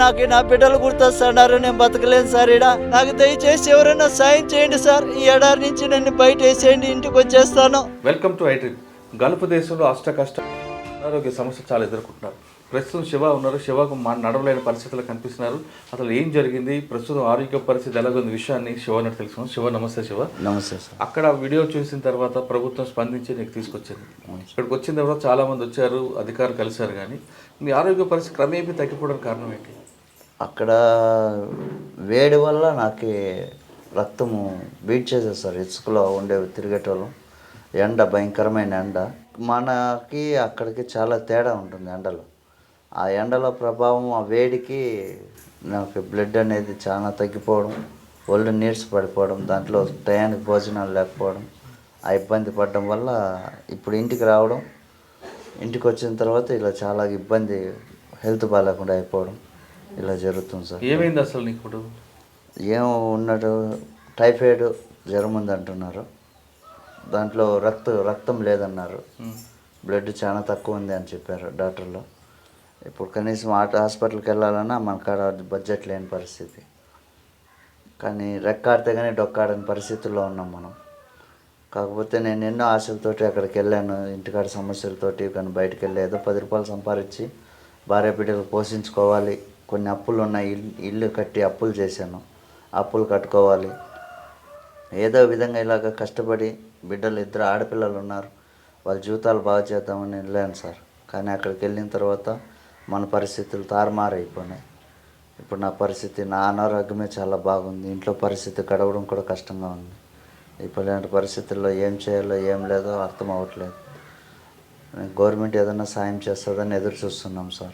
నాకు నా బిడ్డలు గుర్తొస్తున్నారు నేను బతకలేను సార్ ఇడ నాకు దయచేసి ఎవరైనా సాయం చేయండి సార్. ఈ ఎడారి నుంచి నన్ను బయట వేసేయండి ఇంటికి వచ్చేస్తాను. వెల్కమ్ టు ఐట్రిక్ గల్ఫ్ దేశంలో అష్ట కష్ట అనారోగ్య సమస్య చాలా ఎదుర్కొంటున్నారు. ప్రస్తుతం శివ ఉన్నారు. శివకు మా నడవలేని పరిస్థితులు కనిపిస్తున్నారు. అసలు ఏం జరిగింది? ప్రస్తుతం ఆరోగ్య పరిస్థితి ఎలాగుంది? విషయాన్ని శివ అన్నట్టు తెలుసుకున్నాం శివ నమస్తే శివ. నమస్తే సార్. అక్కడ వీడియో చూసిన తర్వాత ప్రభుత్వం స్పందించి నీకు తీసుకొచ్చింది. ఇక్కడికి వచ్చిన తర్వాత చాలా మంది వచ్చారు అధికారులు కలిశారు కానీ మీ ఆరోగ్య పరిస్థితి క్రమేపీ తగ్గిపోవడానికి కారణం ఏంటి? అక్కడ వేడి వల్ల నాకు రక్తము బీట్ చేసేది సార్. ఇసుకలో ఉండే తిరిగేటోళ్ళం. ఎండ భయంకరమైన ఎండ. మనకి అక్కడికి చాలా తేడా ఉంటుంది ఎండలో. ఆ ఎండలో ప్రభావం ఆ వేడికి నాకు బ్లడ్ అనేది చాలా తగ్గిపోవడం ఒళ్ళు నీర్స్ పడిపోవడం దాంట్లో టయానికి భోజనాలు లేకపోవడం ఆ ఇబ్బంది పడడం వల్ల ఇప్పుడు ఇంటికి రావడం ఇంటికి వచ్చిన తర్వాత ఇలా చాలా ఇబ్బంది హెల్త్ బాగాలేకుండా అయిపోవడం. ఇలా జరుగుతుంది సార్. ఏమైంది అసలు నీకు? ఇప్పుడు ఏం ఉన్నట్టు టైఫాయిడ్ జ్వరం ఉంది అంటున్నారు. దాంట్లో రక్త రక్తం లేదన్నారు. బ్లడ్ చాలా తక్కువ ఉంది అని చెప్పారు డాక్టర్లు. ఇప్పుడు కనీసం ఆట హాస్పిటల్కి వెళ్ళాలన్నా మన కాడ బడ్జెట్ లేని పరిస్థితి. కానీ రెక్కాడితే కానీ డొక్కాడని పరిస్థితుల్లో ఉన్నాం మనం. కాకపోతే నేను ఎన్నో ఆశలతోటి అక్కడికి వెళ్ళాను. ఇంటికాడ సమస్యలతోటి కానీ బయటకు వెళ్ళి ఏదో పది రూపాయలు సంపాదించి భార్య బిడ్డలు పోషించుకోవాలి. కొన్ని అప్పులు ఉన్నాయి ఇల్లు ఇల్లు కట్టి అప్పులు చేశాను. అప్పులు కట్టుకోవాలి. ఏదో విధంగా ఇలాగ కష్టపడి బిడ్డలు ఇద్దరు ఆడపిల్లలు ఉన్నారు. వాళ్ళ జీవితాలు బాగు చేద్దామని వెళ్ళాను సార్. కానీ అక్కడికి వెళ్ళిన తర్వాత మన పరిస్థితులు తారుమారైపోయినాయి. ఇప్పుడు నా పరిస్థితి నా అనారోగ్యమే చాలా బాగుంది. ఇంట్లో పరిస్థితి గడవడం కూడా కష్టంగా ఉంది. ఇప్పుడు ఇలాంటి పరిస్థితుల్లో ఏం చేయాలో ఏం లేదో అర్థం అవ్వట్లేదు. గవర్నమెంట్ ఏదైనా సాయం చేస్తుందని ఎదురు చూస్తున్నాం సార్.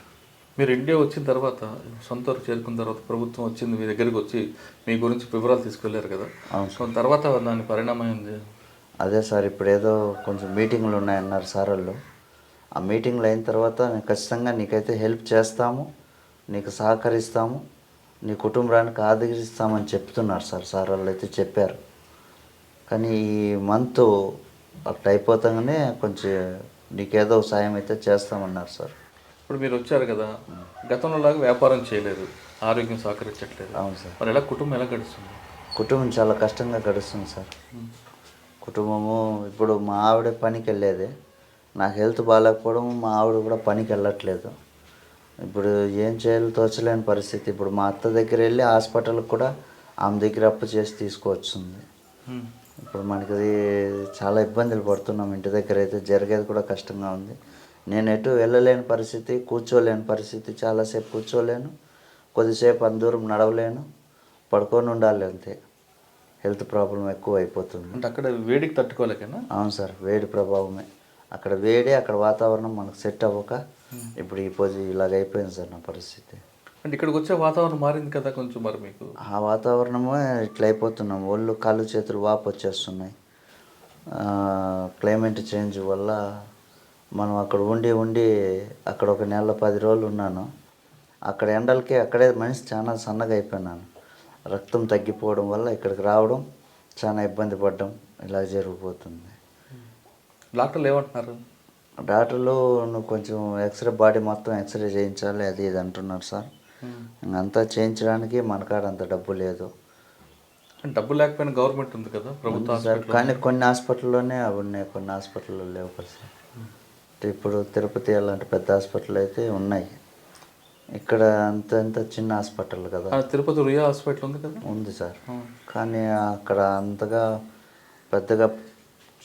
మీరు ఇండియా వచ్చిన తర్వాత సొంత చేరుకున్న తర్వాత ప్రభుత్వం వచ్చింది మీ దగ్గరికి వచ్చి మీ గురించి వివరాలు తీసుకెళ్ళారు కదా. సో తర్వాత దాని పరిణామం ఏంది అదే సార్ ఇప్పుడు ఏదో కొంచెం మీటింగ్లు ఉన్నాయన్నారు సార్ వాళ్ళు. ఆ మీటింగ్లు అయిన తర్వాత ఖచ్చితంగా నీకైతే హెల్ప్ చేస్తాము నీకు సహకరిస్తాము నీ కుటుంబానికి ఆదరిస్తామని చెప్తున్నారు సార్. సార్ వాళ్ళు అయితే చెప్పారు. కానీ ఈ మంత్ అట్లా అయిపోతాగానే కొంచెం నీకేదో సాయం అయితే చేస్తామన్నారు సార్. ఇప్పుడు మీరు వచ్చారు కదా గతంలో లాగా వ్యాపారం చేయలేదు ఆరోగ్యం సహకరించట్లేదు. అవును సార్. మరి ఎలా కుటుంబం ఎలా గడుస్తుంది? కుటుంబం చాలా కష్టంగా గడుస్తుంది సార్. కుటుంబము ఇప్పుడు మా ఆవిడ పనికి వెళ్ళేది. నాకు హెల్త్ బాగాలేకపోవడం మా ఆవిడ కూడా పనికి వెళ్ళట్లేదు. ఇప్పుడు ఏం చేయాలో తోచలేని పరిస్థితి. ఇప్పుడు మా అత్త దగ్గర వెళ్ళి హాస్పిటల్కి కూడా ఆమె దగ్గర అప్పు చేసి తీసుకువచ్చింది. ఇప్పుడు మనకి చాలా ఇబ్బందులు పడుతున్నాం. ఇంటి దగ్గర అయితే జరిగేది కూడా కష్టంగా ఉంది. నేను ఎటు వెళ్ళలేని పరిస్థితి కూర్చోలేని పరిస్థితి చాలాసేపు కూర్చోలేను కొద్దిసేపు అంత దూరం నడవలేను పడుకొని ఉండాలి అంతే. హెల్త్ ప్రాబ్లం ఎక్కువ అయిపోతుంది అంటే అక్కడ వేడికి తట్టుకోలేకనా? అవును సార్ వేడి ప్రభావమే. అక్కడ వేడి అక్కడ వాతావరణం మనకు సెట్ అవ్వక ఇప్పుడు ఈ పొజి ఇలాగ అయిపోయింది సార్ నా పరిస్థితి. అంటే ఇక్కడికి వచ్చే వాతావరణం మారింది కదా కొంచెం మరి మీకు? ఆ వాతావరణమే ఇట్లా అయిపోతున్నాం. ఒళ్ళు కాళ్ళు చేతులు వాపు వచ్చేస్తున్నాయి. క్లైమేట్ చేంజ్ వల్ల మనం అక్కడ ఉండి ఉండి అక్కడ ఒక నెల పది రోజులు ఉన్నాను. అక్కడ ఎండలకి అక్కడే మనిషి చాలా సన్నగా అయిపోయినాను. రక్తం తగ్గిపోవడం వల్ల ఇక్కడికి రావడం చాలా ఇబ్బంది పడడం ఇలా జరిగిపోతుంది. డాక్టర్లు ఏమంటున్నారు? డాక్టర్లు నువ్వు కొంచెం ఎక్స్రే బాడీ మొత్తం ఎక్స్రే చేయించాలి అది ఇది అంటున్నారు సార్. అంతా చేయించడానికి మన కాడ అంత డబ్బు లేదు. డబ్బు లేకపోయినా గవర్నమెంట్ ఉంది కదా ప్రభుత్వ కానీ కొన్ని హాస్పిటల్లోనే అవి ఉన్నాయి కొన్ని హాస్పిటల్లో లేవు కదా సార్. ఇప్పుడు తిరుపతి అలాంటి పెద్ద హాస్పిటల్ అయితే ఉన్నాయి. ఇక్కడ అంత అంత చిన్న హాస్పిటల్ కదా. తిరుపతి రుయా హాస్పిటల్ ఉంది కదా? ఉంది సార్. కానీ అక్కడ అంతగా పెద్దగా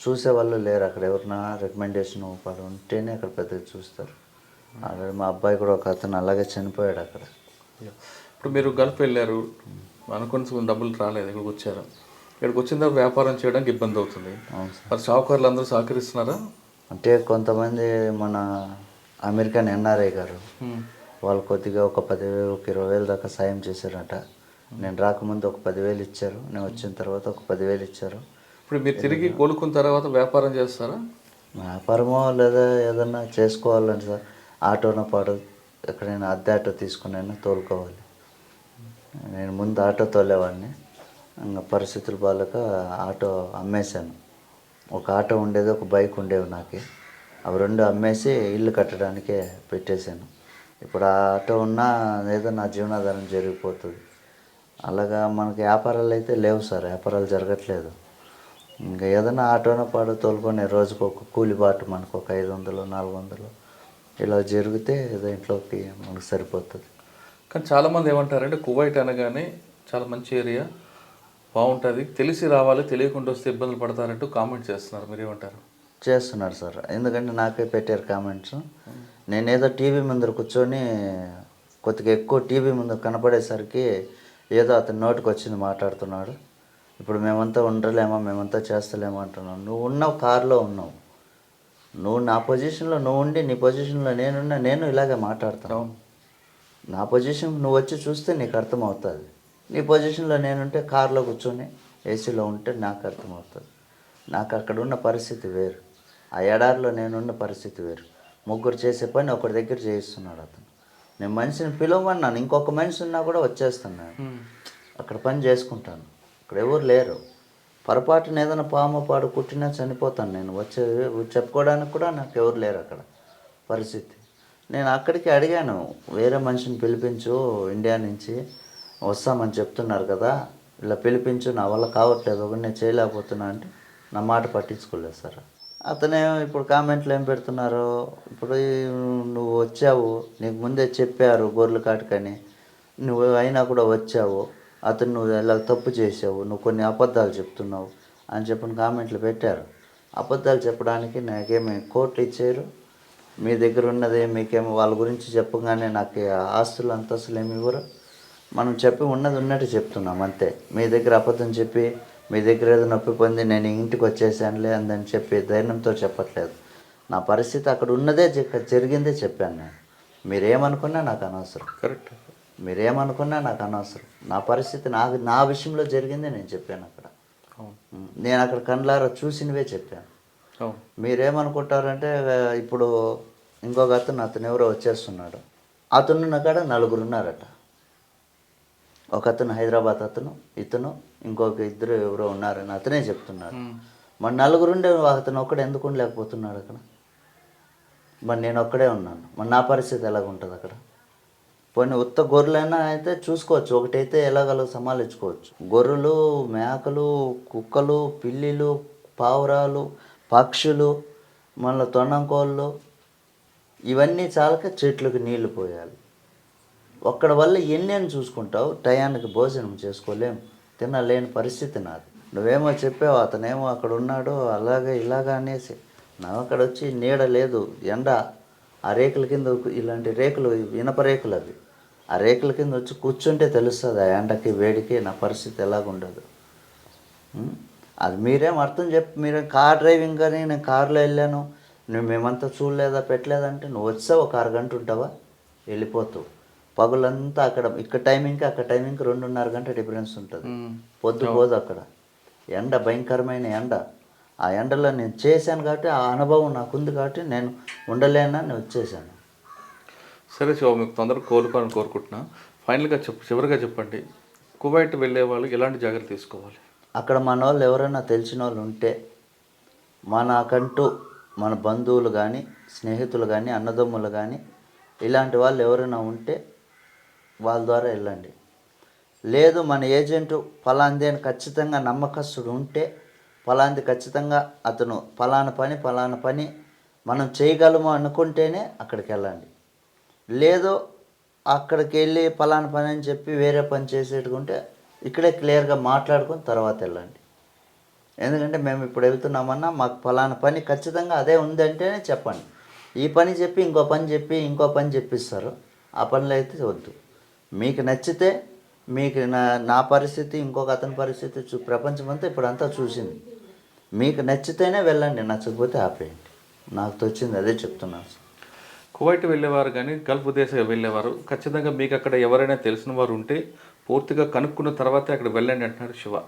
చూసే వాళ్ళు లేరు. అక్కడ ఎవరినా రికమెండేషన్ పడి ఉంటేనే అక్కడ పెద్దగా చూస్తారు. ఆల్రెడీ మా అబ్బాయి కూడా ఒక అతను అలాగే చనిపోయాడు అక్కడ. ఇప్పుడు మీరు గల్ఫ్ వెళ్ళారు. అనుకున్న డబ్బులు రాలేదు. ఇక్కడికి వచ్చారు? ఇక్కడికి వచ్చిన తర్వాత వ్యాపారం చేయడానికి ఇబ్బంది అవుతుంది. అవును సార్. మరి షావుకారులు అందరూ సహకరిస్తున్నారా? అంటే కొంతమంది మన అమెరికన్ ఎన్ఆర్ఐ గారు. వాళ్ళు కొద్దిగా ఒక పదివేలు ఒక ఇరవై వేలు దాకా సాయం చేశారట. నేను రాకముందు ఒక పదివేలు ఇచ్చారు. నేను వచ్చిన తర్వాత ఒక పదివేలు ఇచ్చారు. ఇప్పుడు మీరు తిరిగి కోలుకున్న తర్వాత వ్యాపారం చేస్తారా? వ్యాపారమో లేదా ఏదన్నా చేసుకోవాలంటే సార్. ఆటోనో పాటో ఎక్కడైనా అద్దె ఆటో తీసుకునైనా తోలుకోవాలి. నేను ముందు ఆటో తోలేవాడిని. ఇంకా పరిస్థితులు బాగాలేక ఆటో అమ్మేశాను. ఒక ఆటో ఉండేది ఒక బైక్ ఉండేవి నాకు. అవి రెండు అమ్మేసి ఇల్లు కట్టడానికే పెట్టేశాను. ఇప్పుడు ఆ ఆటో ఉన్నా ఏదో నా జీవనాధారం జరిగిపోతుంది. అలాగా మనకి వ్యాపారాలు అయితే లేవు సార్ వ్యాపారాలు జరగట్లేదు. ఇంకా ఏదైనా ఆటోనో పాడో తోలుకొని రోజుకు ఒక కూలి బాటు మనకు ఒక ఐదు వందలు నాలుగు వందలు ఇలా జరిగితే ఏదో ఇంట్లోకి మనకు సరిపోతుంది. కానీ చాలామంది ఏమంటారంటే కువైట్ అనగానే చాలా మంచి ఏరియా. బాగుంటుంది. తెలిసి రావాలి తెలియకుండా వస్తే ఇబ్బందులు పడతారంటూ కామెంట్ చేస్తున్నారు. మీరేమంటారు? చేస్తున్నారు సార్. ఎందుకంటే నాకే పెట్టారు కామెంట్స్ నేనేదో టీవీ ముందర కూర్చొని కొద్దిగా ఎక్కువ టీవీ ముందు కనపడేసరికి ఏదో అతని నోటికి వచ్చింది మాట్లాడుతున్నాడు. ఇప్పుడు మేమంతా ఉండలేమా మేమంతా చేస్తలేమా అంటున్నావు నువ్వు ఉన్నావు కారులో ఉన్నావు. నువ్వు నా పొజిషన్లో నువ్వు ఉండి నీ పొజిషన్లో నేనున్నా నేను ఇలాగే మాట్లాడతాను. నా పొజిషన్ నువ్వు వచ్చి చూస్తే నీకు అర్థమవుతుంది. నీ పొజిషన్లో నేనుంటే కారులో కూర్చొని ఏసీలో ఉంటే నాకు అర్థమవుతుంది. నాకు అక్కడ ఉన్న పరిస్థితి వేరు. ఆ ఎడారిలో నేనున్న పరిస్థితి వేరు. ముగ్గురు చేసే పని ఒకరి దగ్గర చేయిస్తున్నాడు అతను. నేను మనిషిని పిలవమన్నాను. ఇంకొక మనిషి ఉన్నా కూడా వచ్చేస్తున్నాను అక్కడ పని చేసుకుంటాను. ఇక్కడ ఎవరు లేరు. పొరపాటున ఏదైనా పాము పాడు కుట్టినా చనిపోతాను నేను. వచ్చే చెప్పుకోవడానికి కూడా నాకు ఎవరు లేరు అక్కడ. పరిస్థితి. నేను అక్కడికి అడిగాను వేరే మనిషిని పిలిపించు ఇండియా నుంచి వస్తామని చెప్తున్నారు కదా ఇలా పిలిపించు నా వల్ల కావట్లేదు ఒకటి నేను చేయలేకపోతున్నా అంటే నా మాట పట్టించుకోలేదు సార్. అతనే ఇప్పుడు కామెంట్లు ఏం పెడుతున్నారు ఇప్పుడు నువ్వు వచ్చావు నీకు ముందే చెప్పారు గొర్రెలు కాటుకని నువ్వు అయినా కూడా వచ్చావు అతను నువ్వు ఇలా తప్పు చేసావు నువ్వు కొన్ని అబద్ధాలు చెప్తున్నావు అని చెప్పిన కామెంట్లు పెట్టారు. అబద్ధాలు చెప్పడానికి నాకేమి కోర్టు ఇచ్చారు? మీ దగ్గర ఉన్నది మీకేమో వాళ్ళ గురించి చెప్పగానే నాకు ఆస్తులు అంతస్తులు ఏమి ఇవ్వరు? మనం చెప్పి ఉన్నది ఉన్నట్టు చెప్తున్నాం అంతే. మీ దగ్గర అబద్ధం చెప్పి మీ దగ్గర ఏదో నొప్పి పొంది నేను ఇంటికి వచ్చేసానులే అందని చెప్పి ధైర్యంతో చెప్పట్లేదు. నా పరిస్థితి అక్కడ ఉన్నదే జరిగిందే చెప్పాను నేను. మీరేమనుకున్నా నాకు అనవసరం. కరెక్ట్. మీరేమనుకున్నా నాకు అనవసరం. నా పరిస్థితి నాకు నా విషయంలో జరిగిందే నేను చెప్పాను అక్కడ. నేను అక్కడ కండ్లారా చూసినవే చెప్పాను. మీరేమనుకుంటారంటే ఇప్పుడు ఇంకొక అతను అతను ఎవరో వచ్చేస్తున్నాడు. అతను ఉన్న కాడ నలుగురు ఉన్నారట. ఒక అతను హైదరాబాద్ అతను ఇతను ఇంకొక ఇద్దరు ఎవరో ఉన్నారని అతనే చెప్తున్నాడు. మ్మ్. మరి నలుగురు ఉండే అతను ఒక్కడే ఎందుకు ఉండలేకపోతున్నాడు అక్కడ? మరి నేను ఒక్కడే ఉన్నాను. మరి నా పరిస్థితి ఎలాగ ఉంటుంది అక్కడ? పోనీ ఉత్త గొర్రెలైనా అయితే చూసుకోవచ్చు. ఒకటైతే ఎలాగలో సమాలించుకోవచ్చు. గొర్రెలు మేకలు కుక్కలు పిల్లిలు పావురాలు పక్షులు మళ్ళీ తొండంకోళ్ళు ఇవన్నీ చాలక చెట్లకు నీళ్ళు పోయాలి. ఒక్కడ వల్ల ఎన్నేని చూసుకుంటావు? టయానికి భోజనం చేసుకోలేం. తినలేని పరిస్థితి నాది. నువ్వేమో చెప్పావు అతనేమో అక్కడ ఉన్నాడు అలాగే ఇలాగా అనేసి. నా అక్కడ వచ్చి నీడ లేదు ఎండ. ఆ రేకుల కింద ఇలాంటి రేకులు ఇనప రేకులు అవి. ఆ రేకుల కింద వచ్చి కూర్చుంటే తెలుస్తుంది ఆ ఎండకి వేడికి నా పరిస్థితి ఎలాగుండదు. అది మీరేం అర్థం చెప్పి మీరేం కార్ డ్రైవింగ్ కానీ నేను కార్లో వెళ్ళాను. నువ్వు మేమంతా చూడలేదా పెట్టలేదంటే నువ్వు వచ్చావు ఒక అరగంట ఉంటావా? వెళ్ళిపోతావు. పగులంతా అక్కడ ఇక్కడ టైమింగ్కి అక్కడ టైమింగ్కి రెండున్నర గంట డిఫరెన్స్ ఉంటుంది. పొద్దు పోదు అక్కడ. ఎండ భయంకరమైన ఎండ. ఆ ఎండలో నేను చేశాను కాబట్టి ఆ అనుభవం నాకుంది కాబట్టి నేను ఉండలేనని వచ్చేసాను. సరే శివ మీకు తొందరగా కోలుకోవాలని కోరుకుంటున్నా. ఫైనల్గా చెప్పు చివరిగా చెప్పండి. కువైట్ వెళ్ళే వాళ్ళు ఎలాంటి జాగ్రత్తలు తీసుకోవాలి? అక్కడ మన వాళ్ళు ఎవరైనా తెలిసిన వాళ్ళు ఉంటే మనకంటూ మన బంధువులు కానీ స్నేహితులు కానీ అన్నదమ్ములు కానీ ఇలాంటి వాళ్ళు ఎవరైనా ఉంటే వాళ్ళ ద్వారా వెళ్ళండి. లేదు మన ఏజెంటు ఫలాంది అని ఖచ్చితంగా నమ్మకస్తుడు ఉంటే ఫలాంది ఖచ్చితంగా అతను ఫలానా పని ఫలానా పని మనం చేయగలము అనుకుంటేనే అక్కడికి వెళ్ళండి. లేదు అక్కడికి వెళ్ళి ఫలానా పని అని చెప్పి వేరే పని చేసేటుకుంటే ఇక్కడే క్లియర్గా మాట్లాడుకొని తర్వాత వెళ్ళండి. ఎందుకంటే మేము ఇప్పుడు వెళ్తున్నామన్నా మాకు ఫలానా పని ఖచ్చితంగా అదే ఉందంటేనే చెప్పండి. ఈ పని చెప్పి ఇంకో పని చెప్పి ఇంకో పని చెప్పిస్తారు. ఆ పనులు అయితే వద్దు. మీకు నచ్చితే మీకు నా నా పరిస్థితి ఇంకొక అతని పరిస్థితి చూ ప్రపంచం అంతా ఇప్పుడు అంతా చూసింది. మీకు నచ్చితేనే వెళ్ళండి నచ్చకపోతే ఆపేయండి. నాకు తోచింది అదే చెప్తున్నాను కువైట్ వెళ్ళేవారు కానీ గల్ఫ్ దేశం వెళ్ళేవారు. ఖచ్చితంగా మీకు అక్కడ ఎవరైనా తెలిసిన వారు ఉంటే పూర్తిగా కనుక్కున్న తర్వాతే అక్కడ వెళ్ళండి అంటున్నారు శివ.